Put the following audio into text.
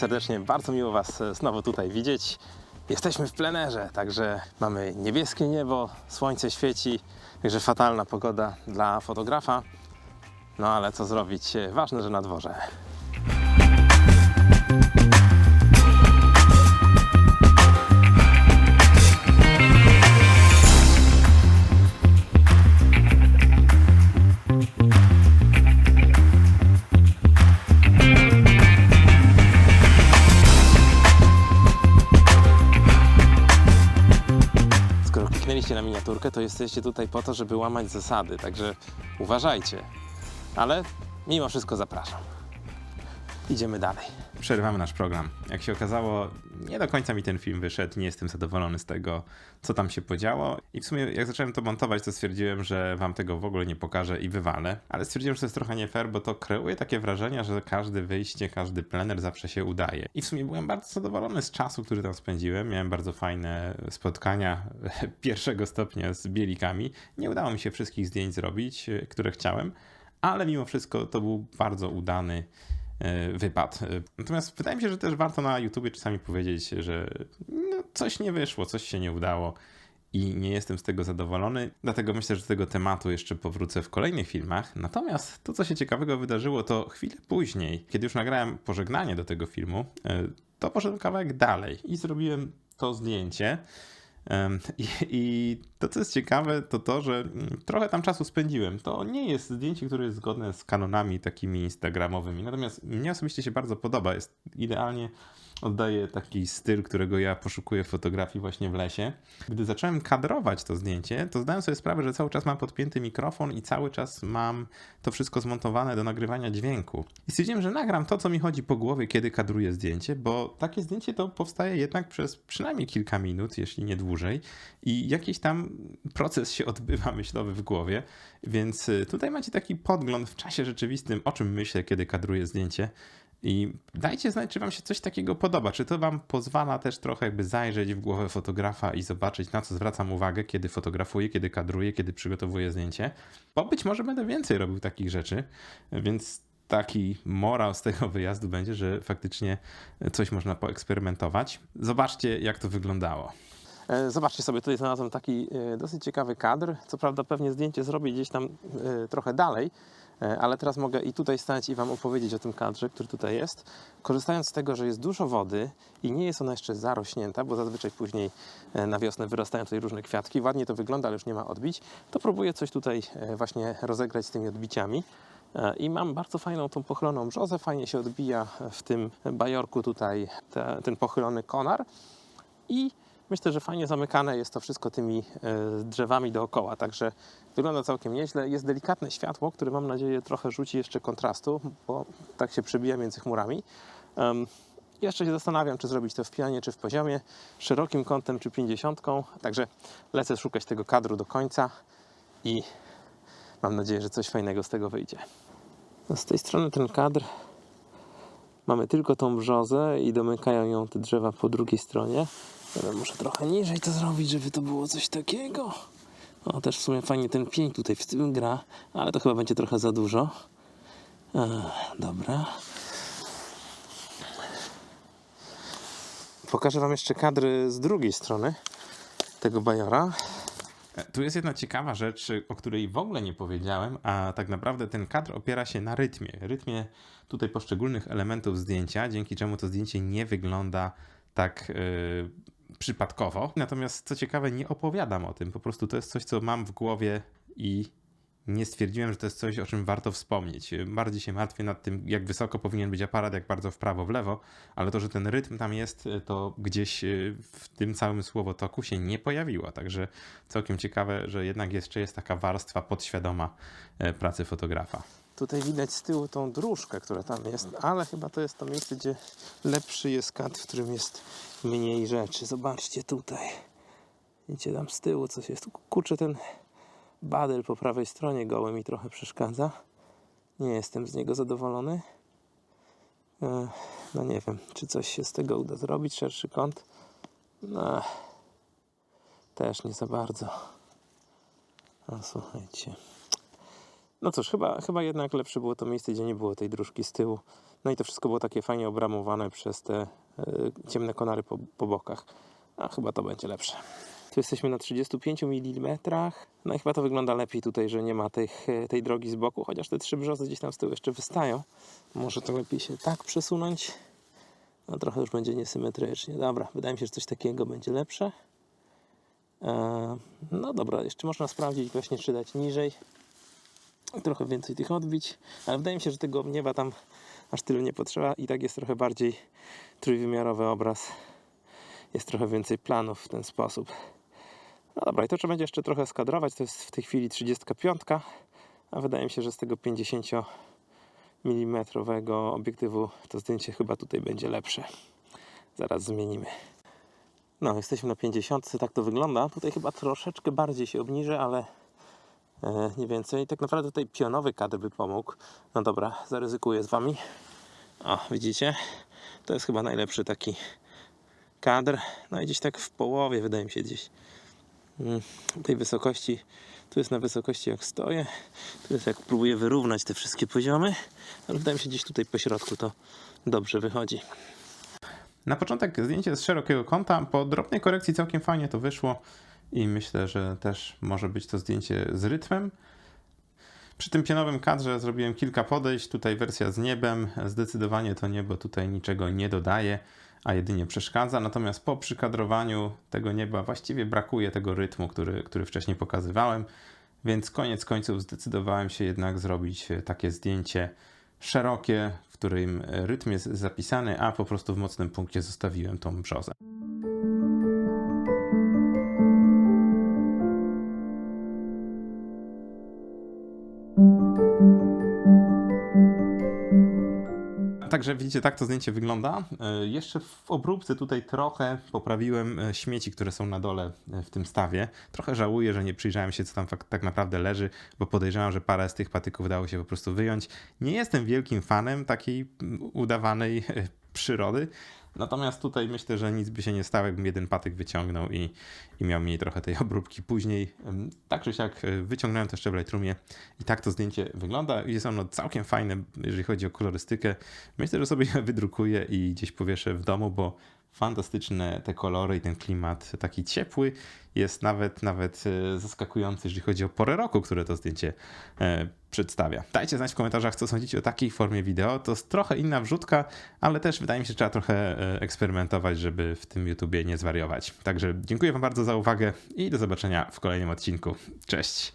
serdecznie, bardzo miło Was e, znowu tutaj widzieć. Jesteśmy w plenerze, także mamy niebieskie niebo, słońce świeci, także fatalna pogoda dla fotografa. No ale co zrobić? E, Ważne, że na dworze. Miniaturkę, to jesteście tutaj po to, żeby łamać zasady, także uważajcie. Ale mimo wszystko zapraszam. Idziemy dalej. Przerywamy nasz program. Jak się okazało, nie do końca mi ten film wyszedł, nie jestem zadowolony z tego, co tam się podziało. I w sumie, jak zacząłem to montować, to stwierdziłem, że wam tego w ogóle nie pokażę i wywalę. Ale stwierdziłem, że to jest trochę nie fair, bo to kreuje takie wrażenie, że każde wyjście, każdy plener zawsze się udaje. I w sumie byłem bardzo zadowolony z czasu, który tam spędziłem. Miałem bardzo fajne spotkania pierwszego stopnia z bielikami. Nie udało mi się wszystkich zdjęć zrobić, które chciałem, ale mimo wszystko to był bardzo udany e, wypad. E, Natomiast wydaje mi się, że też warto na YouTubie czasami powiedzieć, że no, coś nie wyszło, coś się nie udało i nie jestem z tego zadowolony. Dlatego myślę, że do tego tematu jeszcze powrócę w kolejnych filmach. Natomiast to, co się ciekawego wydarzyło, to chwilę później, kiedy już nagrałem pożegnanie do tego filmu, e, to poszedłem kawałek dalej i zrobiłem to zdjęcie. I, I to, co jest ciekawe, to to, że mm, trochę tam czasu spędziłem. To nie jest zdjęcie, które jest zgodne z kanonami takimi instagramowymi. Natomiast mnie osobiście się bardzo podoba. Jest idealnie oddaje taki styl, którego ja poszukuję w fotografii właśnie w lesie. Gdy zacząłem kadrować to zdjęcie, to zdałem sobie sprawę, że cały czas mam podpięty mikrofon i cały czas mam to wszystko zmontowane do nagrywania dźwięku. I stwierdziłem, że nagram to, co mi chodzi po głowie, kiedy kadruję zdjęcie, bo takie zdjęcie to powstaje jednak przez przynajmniej kilka minut, jeśli nie dłużej, i jakiś tam proces się odbywa myślowy w głowie. Więc y, tutaj macie taki podgląd w czasie rzeczywistym, o czym myślę, kiedy kadruję zdjęcie. I dajcie znać, czy Wam się coś takiego podoba. Czy to Wam pozwala też trochę jakby zajrzeć w głowę fotografa i zobaczyć, na co zwracam uwagę, kiedy fotografuję, kiedy kadruję, kiedy przygotowuję zdjęcie. Bo być może będę więcej robił takich rzeczy, więc taki morał z tego wyjazdu będzie, że faktycznie coś można poeksperymentować. Zobaczcie, jak to wyglądało. E, Zobaczcie sobie, tutaj znalazłem taki e, dosyć ciekawy kadr. Co prawda pewnie zdjęcie zrobię gdzieś tam e, trochę dalej, ale teraz mogę i tutaj stać i Wam opowiedzieć o tym kadrze, który tutaj jest. Korzystając z tego, że jest dużo wody i nie jest ona jeszcze zarośnięta, bo zazwyczaj później na wiosnę wyrastają tutaj różne kwiatki. Ładnie to wygląda, ale już nie ma odbić. To próbuję coś tutaj właśnie rozegrać z tymi odbiciami. I mam bardzo fajną tą pochyloną brzozę, fajnie się odbija w tym bajorku tutaj te, ten pochylony konar. I myślę, że fajnie zamykane jest to wszystko tymi e, drzewami dookoła, także wygląda całkiem nieźle. Jest delikatne światło, które mam nadzieję trochę rzuci jeszcze kontrastu, bo tak się przebija między chmurami. Jeszcze się zastanawiam, czy zrobić to w pianie, czy w poziomie, szerokim kątem, czy pięćdziesiątką. Także lecę szukać tego kadru do końca i mam nadzieję, że coś fajnego z tego wyjdzie. No z tej strony ten kadr mamy tylko tą brzozę i domykają ją te drzewa po drugiej stronie. Ale muszę trochę niżej to zrobić, żeby to było coś takiego. O, też w sumie fajnie ten pień tutaj w tym gra, ale to chyba będzie trochę za dużo. Dobra. Pokażę Wam jeszcze kadry z drugiej strony tego bajora. E, Tu jest jedna ciekawa rzecz, o której w ogóle nie powiedziałem, a tak naprawdę ten kadr opiera się na rytmie. Rytmie tutaj poszczególnych elementów zdjęcia, dzięki czemu to zdjęcie nie wygląda tak yy, przypadkowo. Natomiast co ciekawe, nie opowiadam o tym. Po prostu to jest coś, co mam w głowie i nie stwierdziłem, że to jest coś, o czym warto wspomnieć. Bardziej się martwię nad tym, jak wysoko powinien być aparat, jak bardzo w prawo, w lewo, ale to, że ten rytm tam jest, to gdzieś y, w tym całym słowotoku się nie pojawiło. Także całkiem ciekawe, że jednak jeszcze jest taka warstwa podświadoma e, pracy fotografa. Tutaj widać z tyłu tą dróżkę, która tam jest, ale chyba to jest to miejsce, gdzie lepszy jest kadr, w którym jest mniej rzeczy. Zobaczcie tutaj. Widzicie tam z tyłu coś jest. Kurczę, ten badel po prawej stronie goły mi trochę przeszkadza. Nie jestem z niego zadowolony. E, No nie wiem, czy coś się z tego uda zrobić. Szerszy kąt. No, też nie za bardzo. No słuchajcie. No cóż, chyba, chyba jednak lepsze było to miejsce, gdzie nie było tej dróżki z tyłu. No i to wszystko było takie fajnie obramowane przez te e, ciemne konary po, po bokach. A chyba to będzie lepsze. Tu jesteśmy na 35 mm. No i chyba to wygląda lepiej tutaj, że nie ma tych, e, tej drogi z boku, chociaż te trzy brzozy gdzieś tam z tyłu jeszcze wystają. Może to lepiej się tak przesunąć. No trochę już będzie niesymetrycznie. Dobra, wydaje mi się, że coś takiego będzie lepsze. E, No dobra, jeszcze można sprawdzić właśnie, czy dać niżej. Trochę więcej tych odbić, ale wydaje mi się, że tego nieba tam aż tyle nie potrzeba i tak jest trochę bardziej trójwymiarowy obraz. Jest trochę więcej planów w ten sposób. No dobra, i to trzeba będzie jeszcze trochę skadrować. To jest w tej chwili 35, a wydaje mi się, że z tego 50 mm obiektywu to zdjęcie chyba tutaj będzie lepsze. Zaraz zmienimy. No, jesteśmy na 50, tak to wygląda. Tutaj chyba troszeczkę bardziej się obniżę, ale nie więcej. Tak naprawdę tutaj pionowy kadr by pomógł. No dobra, zaryzykuję z Wami. O, widzicie? To jest chyba najlepszy taki kadr. No i gdzieś tak w połowie, wydaje mi się, gdzieś mm, tej wysokości. Tu jest na wysokości jak stoję. Tu jest jak próbuję wyrównać te wszystkie poziomy. Ale wydaje mi się, gdzieś tutaj po środku to dobrze wychodzi. Na początek zdjęcie z szerokiego kąta. Po drobnej korekcji całkiem fajnie to wyszło i myślę, że też może być to zdjęcie z rytmem. Przy tym pionowym kadrze zrobiłem kilka podejść. Tutaj wersja z niebem. Zdecydowanie to niebo tutaj niczego nie dodaje, a jedynie przeszkadza. Natomiast po przykadrowaniu tego nieba właściwie brakuje tego rytmu, który, który wcześniej pokazywałem. Więc koniec końców zdecydowałem się jednak zrobić takie zdjęcie szerokie, w którym rytm jest zapisany, a po prostu w mocnym punkcie zostawiłem tą brzozę. Także widzicie, tak to zdjęcie wygląda. E, Jeszcze w obróbce tutaj trochę poprawiłem e, śmieci, które są na dole e, w tym stawie. Trochę żałuję, że nie przyjrzałem się, co tam tak naprawdę leży, bo podejrzewam, że parę z tych patyków dało się po prostu wyjąć. Nie jestem wielkim fanem takiej udawanej przyrody. Natomiast tutaj myślę, że nic by się nie stało, jakbym jeden patyk wyciągnął i, i miał mniej trochę tej obróbki później. Tak czy siak e, wyciągnąłem to jeszcze w Lightroomie i tak to zdjęcie wygląda. Jest ono całkiem fajne, jeżeli chodzi o kolorystykę. Myślę, że sobie je wydrukuję i gdzieś powieszę w domu, bo fantastyczne te kolory i ten klimat taki ciepły jest nawet, nawet e, zaskakujący, jeżeli chodzi o porę roku, które to zdjęcie e, przedstawia. Dajcie znać w komentarzach, co sądzicie o takiej formie wideo. To jest trochę inna wrzutka, ale też wydaje mi się, że trzeba trochę e, eksperymentować, żeby w tym YouTubie nie zwariować. Także dziękuję Wam bardzo za uwagę i do zobaczenia w kolejnym odcinku. Cześć!